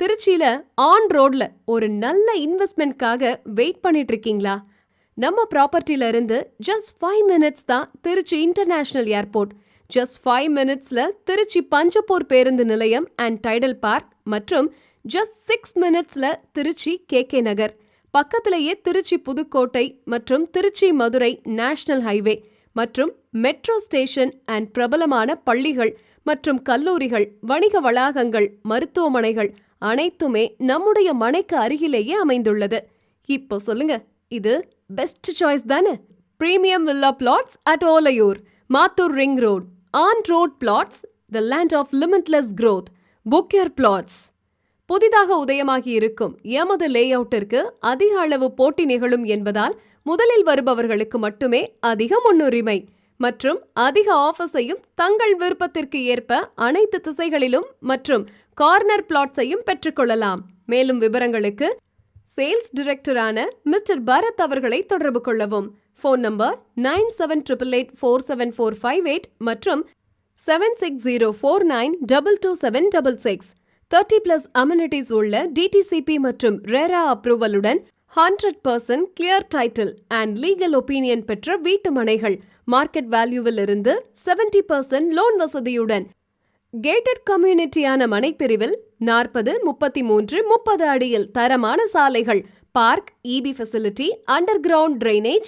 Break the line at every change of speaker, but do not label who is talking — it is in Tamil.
திருச்சியில ஆன் ரோட்ல ஒரு நல்ல இன்வெஸ்ட்மெண்ட்காக வெயிட் பண்ணிட்டு இருக்கீங்களா நம்ம ப்ராப்பர்ட்டில இருந்து ஜஸ்ட் ஃபைவ் மினிட்ஸ் தான் Trichy international airport just five மினிட்ஸ்ல திருச்சி பஞ்சப்பூர் பேருந்து நிலையம் அண்ட் டைடல் பார்க் மற்றும் ஜஸ்ட் சிக்ஸ் மினிட்ஸ்ல திருச்சி கே கே நகர். பக்கத்திலேயே திருச்சி புதுக்கோட்டை மற்றும் திருச்சி மதுரை நேஷனல் ஹைவே மற்றும் மெட்ரோ ஸ்டேஷன் அண்ட் பிரபலமான பள்ளிகள் மற்றும் கல்லூரிகள் வணிக வளாகங்கள் மருத்துவமனைகள் அனைத்துமே நம்முடைய மனைக்கு அருகிலேயே அமைந்துள்ளது. இப்போ சொல்லுங்க இது பெஸ்ட் சாய்ஸ் தானே? Premium villa plots at Olaiyur Mathur ring road on road plots the land of limitless growth book your plots புதிதாக உதயமாகி இருக்கும் எமது லேஅவுட்டிற்கு அதிக அளவு போட்டி நிகழும் என்பதால் முதலில் வருபவர்களுக்கு மட்டுமே அதிக முன்னுரிமை. மற்றும் அதிக ஆஃபர்ஸையும் தங்கள் விருப்பத்திற்கு ஏற்ப அனைத்து திசைகளிலும் மற்றும் கார்னர் பிளாட்ஸையும் பெற்றுக்கொள்ளலாம். மேலும் விவரங்களுக்கு சேல்ஸ் டிரெக்டரான மிஸ்டர் பரத் அவர்களை தொடர்பு கொள்ளவும். Phone number nine seven triple eight four seven four five eight மற்றும் seven six zero four nine double two seven double six thirty plus amenities உள்ள டிடிசிபி மற்றும் RERA அப்ரூவலுடன் hundred percent clear title and legal opinion பெற்ற வீட்டு மனைகள். மார்க்கெட் வேல்யூவில் இருந்து செவன்டி பர்சன்ட் லோன் வசதியுடன். கேட்டட் கம்யூனிட்டியான மனைப்பிரிவில் நாற்பது முப்பத்தி மூன்று முப்பது அடியில் தரமான சாலைகள். Park EB facility underground drainage